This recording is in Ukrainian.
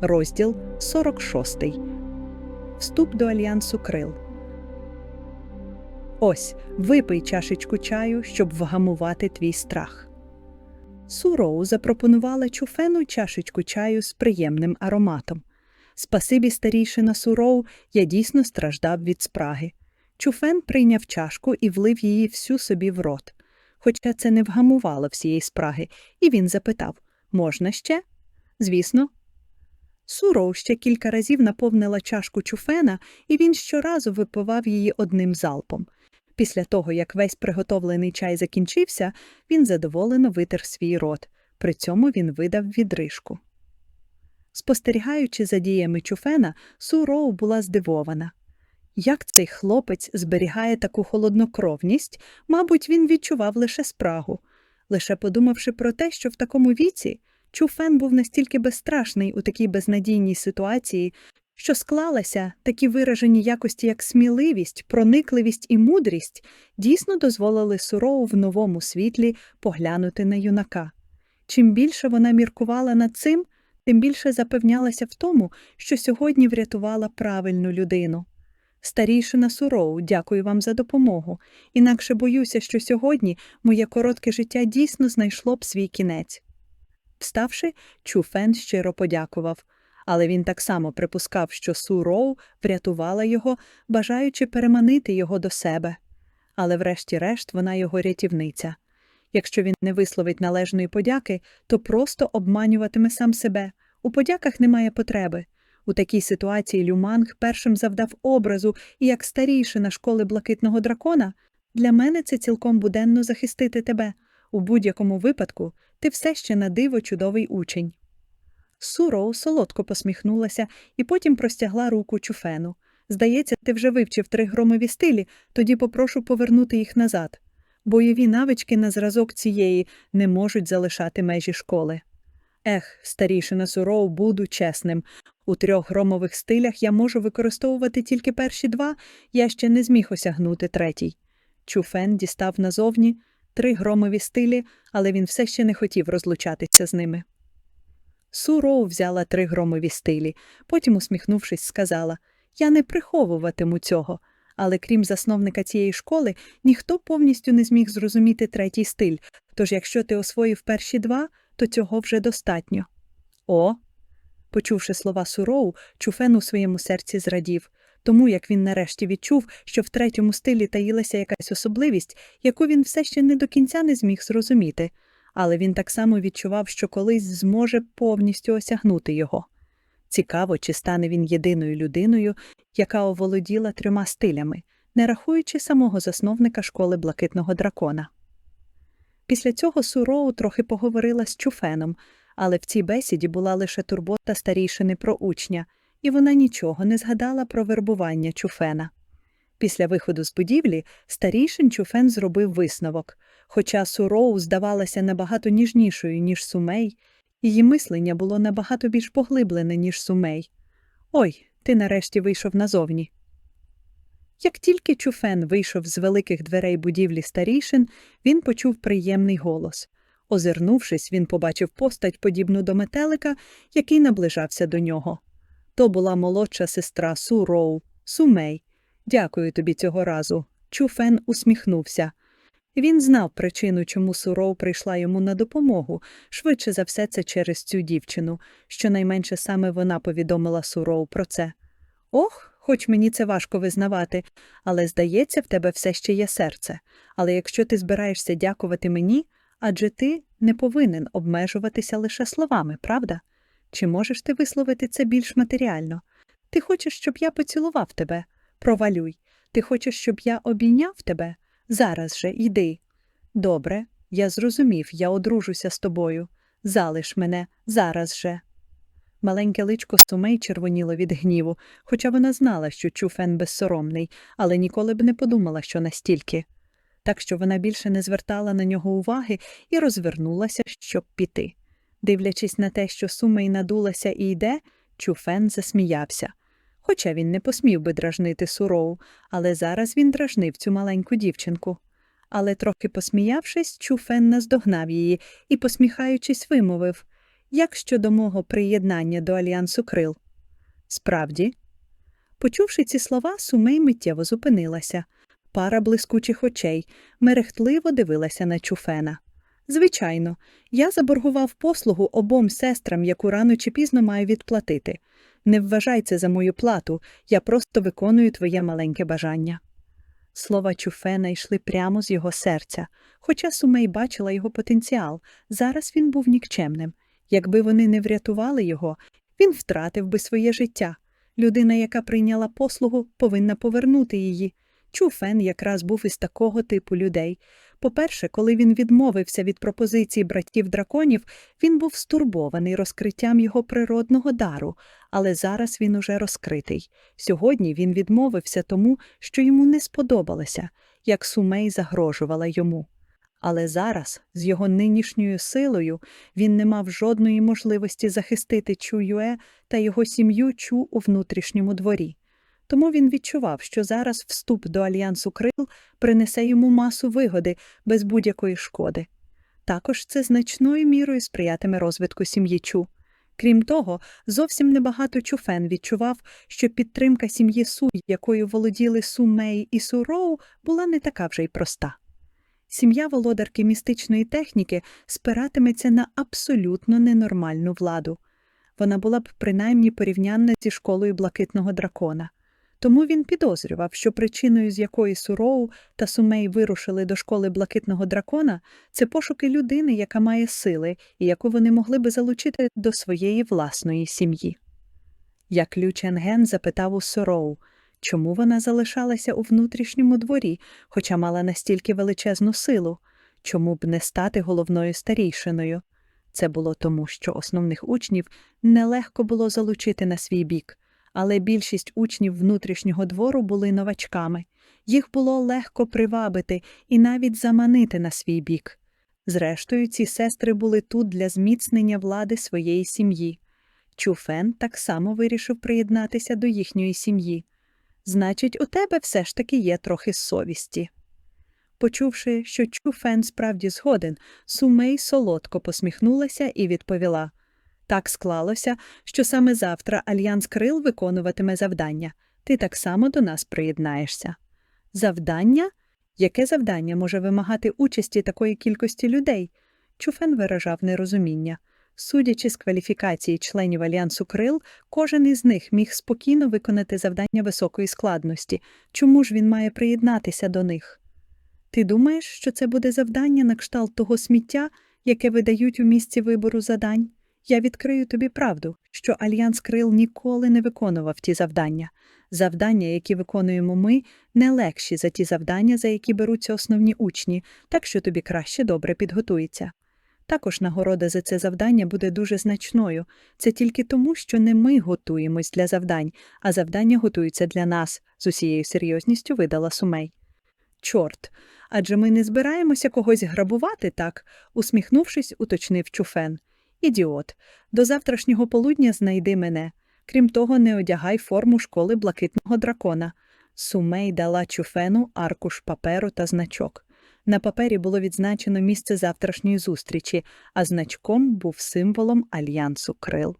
розділ 46. Вступ до альянсу крил. Ось випий чашечку чаю, щоб вгамувати твій страх. Суроу запропонувала чуфену чашечку чаю з приємним ароматом. Спасибі старійшина Суроу, я дійсно страждав від спраги. Чуфен прийняв чашку і влив її всю собі в рот. Хоча це не вгамувало всієї спраги, і він запитав можна ще? Звісно. Суроу ще кілька разів наповнила чашку чуфена, і він щоразу випивав її одним залпом. Після того, як весь приготовлений чай закінчився, він задоволено витер свій рот. При цьому він видав відрижку. Спостерігаючи за діями чуфена, Суроу була здивована. Як цей хлопець зберігає таку холоднокровність, мабуть, він відчував лише спрагу. Лише подумавши про те, що в такому віці Чуфен був настільки безстрашний у такій безнадійній ситуації, що склалася такі виражені якості, як сміливість, проникливість і мудрість, дійсно дозволили Суроу в новому світлі поглянути на юнака. Чим більше вона міркувала над цим, тим більше запевнялася в тому, що сьогодні врятувала правильну людину. Старішина Суроу, дякую вам за допомогу. Інакше боюся, що сьогодні моє коротке життя дійсно знайшло б свій кінець. Вставши, Чуфен щиро подякував, але він так само припускав, що Су Роу врятувала його, бажаючи переманити його до себе. Але врешті-решт вона його рятівниця. Якщо він не висловить належної подяки, то просто обманюватиме сам себе. У подяках немає потреби. У такій ситуації Люманг першим завдав образу, і як старійшина школи блакитного дракона, для мене це цілком буденно захистити тебе. У будь-якому випадку ти все ще на диво чудовий учень. Суроу солодко посміхнулася і потім простягла руку чуфену. Здається, ти вже вивчив три громові стилі, тоді попрошу повернути їх назад. Бойові навички на зразок цієї не можуть залишати межі школи. Ех, старішина Суроу, буду чесним. У трьох громових стилях я можу використовувати тільки перші два, я ще не зміг осягнути третій. Чуфен дістав назовні три громові стилі, але він все ще не хотів розлучатися з ними. Суроу взяла три громові стилі, потім, усміхнувшись, сказала Я не приховуватиму цього. Але крім засновника цієї школи, ніхто повністю не зміг зрозуміти третій стиль, тож якщо ти освоїв перші два, то цього вже достатньо. О. Почувши слова Суроу, Чуфен у своєму серці зрадів, тому як він нарешті відчув, що в третьому стилі таїлася якась особливість, яку він все ще не до кінця не зміг зрозуміти, але він так само відчував, що колись зможе повністю осягнути його. Цікаво, чи стане він єдиною людиною, яка оволоділа трьома стилями, не рахуючи самого засновника школи блакитного дракона. Після цього Суроу трохи поговорила з Чуфеном, але в цій бесіді була лише турбота старішини про учня, і вона нічого не згадала про вербування Чуфена. Після виходу з будівлі старішин Чуфен зробив висновок. Хоча Суроу здавалася набагато ніжнішою, ніж сумей, її мислення було набагато більш поглиблене, ніж сумей. Ой, ти нарешті вийшов назовні. Як тільки Чуфен вийшов з великих дверей будівлі старішин, він почув приємний голос. Озирнувшись, він побачив постать, подібну до метелика, який наближався до нього. То була молодша сестра Су Роу, Сумей. Дякую тобі цього разу. Чуфен усміхнувся. Він знав причину, чому Суроу прийшла йому на допомогу, швидше за все це через цю дівчину, щонайменше саме вона повідомила Суроу про це. Ох, хоч мені це важко визнавати, але, здається, в тебе все ще є серце. Але якщо ти збираєшся дякувати мені, адже ти не повинен обмежуватися лише словами, правда? Чи можеш ти висловити це більш матеріально? Ти хочеш, щоб я поцілував тебе? Провалюй. Ти хочеш, щоб я обійняв тебе? Зараз же йди. Добре, я зрозумів, я одружуся з тобою. Залиш мене зараз же. Маленьке личко Сумей червоніло від гніву, хоча вона знала, що Чуфен безсоромний, але ніколи б не подумала, що настільки. Так що вона більше не звертала на нього уваги і розвернулася, щоб піти. Дивлячись на те, що Сумей надулася і йде, Чуфен засміявся. Хоча він не посмів би дражнити Суроу, але зараз він дражнив цю маленьку дівчинку. Але трохи посміявшись, Чуфен наздогнав її і, посміхаючись, вимовив Як щодо мого приєднання до альянсу крил? Справді. Почувши ці слова, Сумей миттєво зупинилася. Пара блискучих очей мерехтливо дивилася на Чуфена. Звичайно, я заборгував послугу обом сестрам, яку рано чи пізно маю відплатити. Не вважай це за мою плату, я просто виконую твоє маленьке бажання. Слова Чуфена йшли прямо з його серця, хоча Сумей бачила його потенціал, зараз він був нікчемним. Якби вони не врятували його, він втратив би своє життя. Людина, яка прийняла послугу, повинна повернути її. Чуфен якраз був із такого типу людей. По-перше, коли він відмовився від пропозиції братів драконів, він був стурбований розкриттям його природного дару, але зараз він уже розкритий. Сьогодні він відмовився тому, що йому не сподобалося, як сумей загрожувала йому. Але зараз, з його нинішньою силою, він не мав жодної можливості захистити Чу Юе та його сім'ю Чу у внутрішньому дворі. Тому він відчував, що зараз вступ до альянсу крил принесе йому масу вигоди без будь-якої шкоди. Також це значною мірою сприятиме розвитку сім'ї Чу. Крім того, зовсім небагато Чуфен відчував, що підтримка сім'ї Су, якою володіли Су Мей і Су Роу, була не така вже й проста. Сім'я володарки містичної техніки спиратиметься на абсолютно ненормальну владу. Вона була б принаймні порівнянна зі школою блакитного дракона. Тому він підозрював, що причиною, з якої Суроу та Сумей вирушили до школи блакитного дракона, це пошуки людини, яка має сили і яку вони могли би залучити до своєї власної сім'ї. Як Лю Ченген запитав у Суроу, чому вона залишалася у внутрішньому дворі, хоча мала настільки величезну силу, чому б не стати головною старійшиною? Це було тому, що основних учнів нелегко було залучити на свій бік але більшість учнів внутрішнього двору були новачками. Їх було легко привабити і навіть заманити на свій бік. Зрештою, ці сестри були тут для зміцнення влади своєї сім'ї. Чуфен так само вирішив приєднатися до їхньої сім'ї. Значить, у тебе все ж таки є трохи совісті. Почувши, що Чуфен справді згоден, Сумей солодко посміхнулася і відповіла так склалося, що саме завтра Альянс Крил виконуватиме завдання. Ти так само до нас приєднаєшся. Завдання? Яке завдання може вимагати участі такої кількості людей? Чуфен виражав нерозуміння. Судячи з кваліфікації членів Альянсу Крил, кожен із них міг спокійно виконати завдання високої складності. Чому ж він має приєднатися до них? Ти думаєш, що це буде завдання на кшталт того сміття, яке видають у місці вибору задань? Я відкрию тобі правду, що Альянс Крил ніколи не виконував ті завдання. Завдання, які виконуємо ми, не легші за ті завдання, за які беруться основні учні, так що тобі краще добре підготується. Також нагорода за це завдання буде дуже значною. Це тільки тому, що не ми готуємось для завдань, а завдання готуються для нас, з усією серйозністю видала Сумей. Чорт, адже ми не збираємося когось грабувати так, усміхнувшись, уточнив Чуфен. Ідіот, до завтрашнього полудня знайди мене. Крім того, не одягай форму школи блакитного дракона. Сумей дала чуфену аркуш паперу та значок. На папері було відзначено місце завтрашньої зустрічі, а значком був символом альянсу крил.